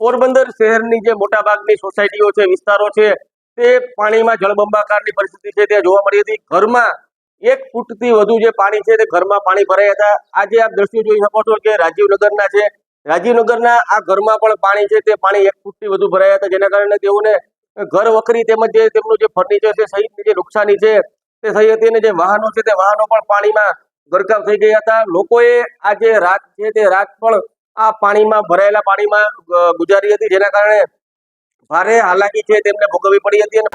પોરબંદર શહેરની જે મોટા ભાગની સોસાયટીઓ છે, વિસ્તારો છે, તે પાણીમાં જળબંબાકારની પરિસ્થિતિ છે, તે જોવા મળી હતી. ઘરમાં એક ફૂટથી વધુ જે પાણી છે, તે ઘરમાં પાણી ભરાયા હતા. આજે આપ દ્રશ્યો જોઈ શકો છો કે રાજીવનગરના છે. રાજીવનગરના આ ઘરમાં પણ પાણી છે, તે પાણી એક ફૂટથી વધુ ભરાયા હતા. જેના કારણે તેઓને ઘર વખરી તેમજ જે તેમનું જે ફર્નિચર છે, સહિતની જે નુકસાની છે, તે થઈ હતી અને જે વાહનો છે, તે વાહનો પણ પાણીમાં ગરકાવ થઈ ગયા હતા. લોકોએ આ જે રાત છે, તે રાત પણ આ પાણીમાં ભરાયેલા પાણીમાં ગુજારી હતી. જેના કારણે ભારે હાલાકી છે તેમને ભોગવવી પડી હતી અને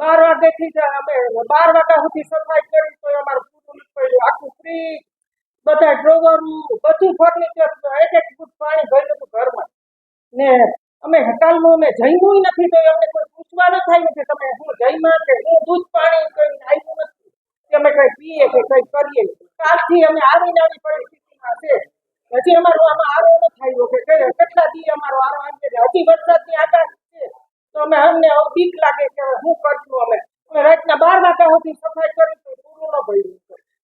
બાર વાગ્યાથી જ અમે બાર વાગ્યા સુધી સફાઈ કરી તો અમારું પૂરું આખું ફ્રીજ બધા ડ્રોવરું બધું ફર્નિચર એક પાણી ભર્યું હતું ઘરમાં. ને અમે હટાલનું અમે જમ્યું નથી તો અમને કોઈ પૂછવા ન થાય કે તમે હું જમ્યા હું દૂધ પાણી કઈ આવ્યું નથી. કે અમે કઈ પીએ કે કઈ કરીએ. કાલથી અમે આવી પરિસ્થિતિમાં છે. હજી અમારો આમાં આરો ન થયો કે કેટલા દી અમારો આરો આવી ગયો હજી વરસાદની આકાશ છે. તો અમે અમને બીક લાગે કે હું કરશું અમે. અમે રાતના બાર વાગ્યા સુધી સફાઈ કરી તો પૂરું ન ભર્યું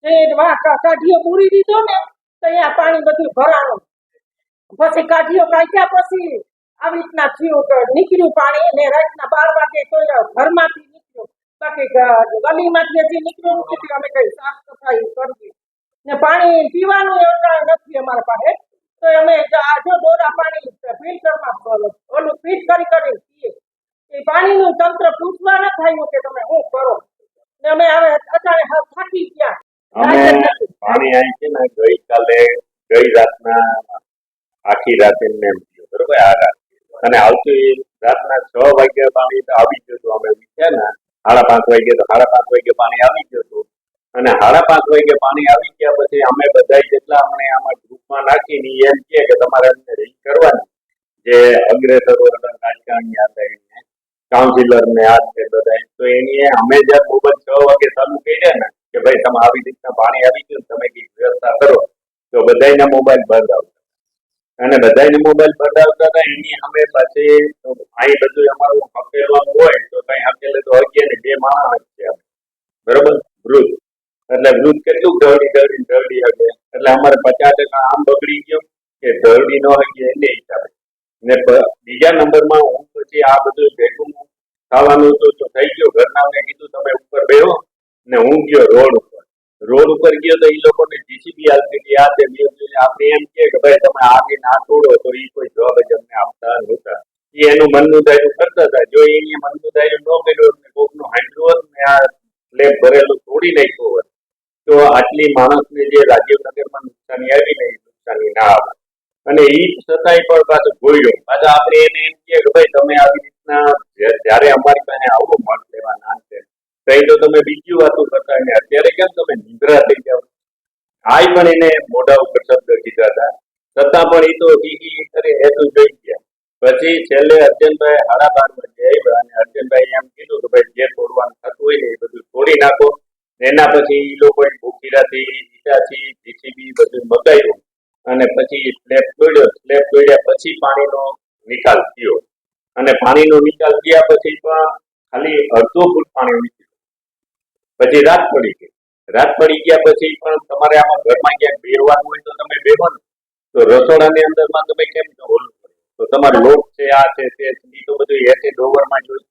એ વાહ કાઢીઓ પૂરી દીધો ને, તો અહીંયા પાણી બધું ભરાણું પછી કાઢીઓ કાઢ્યા પછી આવી રીતના થયું કે નીકળ્યું પાણી ને રાતના બાર વાગે તો ઘરમાંથી નીકળ્યું. બાકી ગલીમાંથી હજી નીકળ્યું નથી, અમે કઈ સાફ સફાઈ કરવી ને પાણી પીવાનું યોજના નથી અમારા પાસે. તો અમે આ જો દોરા પાણી ફિલ્ટરમાં ઓલું ફીટ કરી કરી પીએ. એ પાણીનું તંત્ર પૂછવા ન થયું કે તમે શું કરો. ને અમે હવે અત્યારે થાકી ગયા. પાણી આવી છે ને ગઈકાલે ગઈ રાતના આખી રાતે એમ થયું. બરોબર? આ રાત. અને આવતી રાતના છ વાગ્યા પાણી આવી હતું. અમે વિચાર ને સાડા પાંચ વાગ્યે તો સાડા પાંચ વાગ્યે પાણી આવી અને સાડા પાંચ કે પાણી આવી ગયા પછી અમે બધા જેટલા અમને આમાં ગ્રુપમાં નાખીને એમ કહે કે તમારે અમને રિંગ કરવાની. જે અગ્રેસરો હતા રાજકારણી હતા એને કાઉન્સિલર ને આ છે બધા તો એની અમે જ્યારે મોબાઈલ છ વાગે ચાલુ કર્યા ને, કે ભાઈ તમે આવી રીતના પાણી આવી ગયું તમે કંઈક વ્યવસ્થા કરો, તો બધાયના મોબાઈલ બંધ આવતા અને બધાને મોબાઈલ બંધ આવતા હતા, એની અમે પાછી અહીં બધું અમારું હકેલવાનું હોય, તો કઈ હકેલે તો હકીએ ને બે માણસ છે બરોબર? વૃદ્ધ. એટલે વૃદ્ધ કેટલું ઢળી ઢળી ઢળી શકે એટલે અમારે પચાસ ટકા આમ બગડી ગયો કે ઢળી ન હકીએ એને હિસાબે. ને બીજા નંબરમાં હું પછી આ બધું ભેગું ખાવાનું તો તો થઈ ગયું. ઘરનાઓને કીધું, તમે ઉપર બેહો. ને હું ગયો રોડ ઉપર. રોડ ઉપર ગયો તો એ લોકોને જીસીબી આવતી હતી. આ તે આપણે એમ કે ભાઈ તમે આગે ના તોડો તો એ કોઈ જવાબ જ અમને આપતા નહોતા. એ એનું મનનું દાયરું કરતા હતા. જો એને મનનું દાયરું ન કર્યું કોકનું હાંડલું હોત ને આ સ્લેબ ભરેલું તોડી નાખ્યું હોત આટલી માણસને જે રાજીવનગરમાં નુકસાની આવી ને નુકસાની ના આવે. અને એ છતાંય પણ પાછું જોયું. પાછા આપણે એને એમ કહે કે ભાઈ, તમે આવી રીતના જ્યારે અમારી પાસે આવો મત લેવા ના છે કઈ તો તમે બીજી વાતો કરતા ને અત્યારે કેમ તમે નિદ્રા થઈ જાઓ? આય પણ એને મોઢા ઉપર શબ્દ કીધા હતા. છતાં પણ એ તો ઈ કરે એ તો જોઈ ગયા. પછી છેલ્લે અર્જનભાઈ હાડા બાર વાગે આવ્યા અને અર્જનભાઈ એમ કીધું કે ભાઈ, જે છોડવાનું થતું હોય ને એ બધું છોડી નાખો. એના પછી એ લોકોએ ભૂખીરાથી ઈટાથી અને પછી સ્લેબ દોડ્યો સ્લેબ દોડ્યા પછી પાણીનો નિકાલ થયો. અને પાણીનો નિકાલ થયા પછી પણ ખાલી અડધો ફૂટ પાણી નીકળ્યું. પછી રાત પડી ગઈ. રાત પડી ગયા પછી પણ તમારે આમાં ઘરમાં ક્યાંક બેરવાનું હોય તો તમે બેહો ને તો રસોડાની અંદરમાં તમે કેમ કરો? તો તમારે લોટ છે, આ છે, તે તો બધું એસે ડોવરમાં જોયું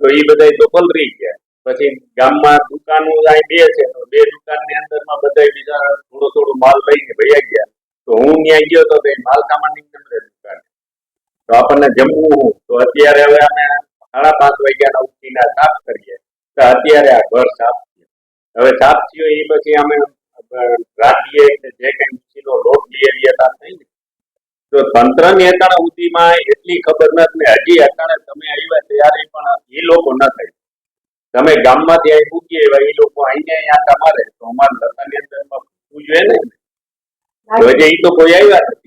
તો એ બધા તો પલરી ગયા. પછી ગામમાં દુકાનો અહીં બે છે. બે દુકાનની અંદરમાં બધા બીજા થોડો થોડો માલ લઈને ભૈયા ગયા. તો હું ત્યાં ગયો તો માલ સામાનની અંદર દુકાન. તો આપણને જમવું તો અત્યારે હવે અમે સાડા પાંચ વાગ્યાના ઉઠીને સાફ કરીએ. તો અત્યારે આ ઘર સાફ થયું હવે સાફ થયું એ પછી અમે રાખીએ કે જે કઈ મિશીનો લોટ લઈએ હતા થઈ ને તો તંત્રની અટાણે ઉધીમાં એટલી ખબર નથી ને હજી અટાણે તમે આવ્યા ત્યારે પણ એ લોકો ન થઈ તમે ગામમાંથી અહીં પૂછીએ ભાઈ એ લોકો અહીંયા અહીંયા તમારે તો અમારે લતાની અંદર જોઈએ ને. હવે એ તો કોઈ આવ્યા નથી.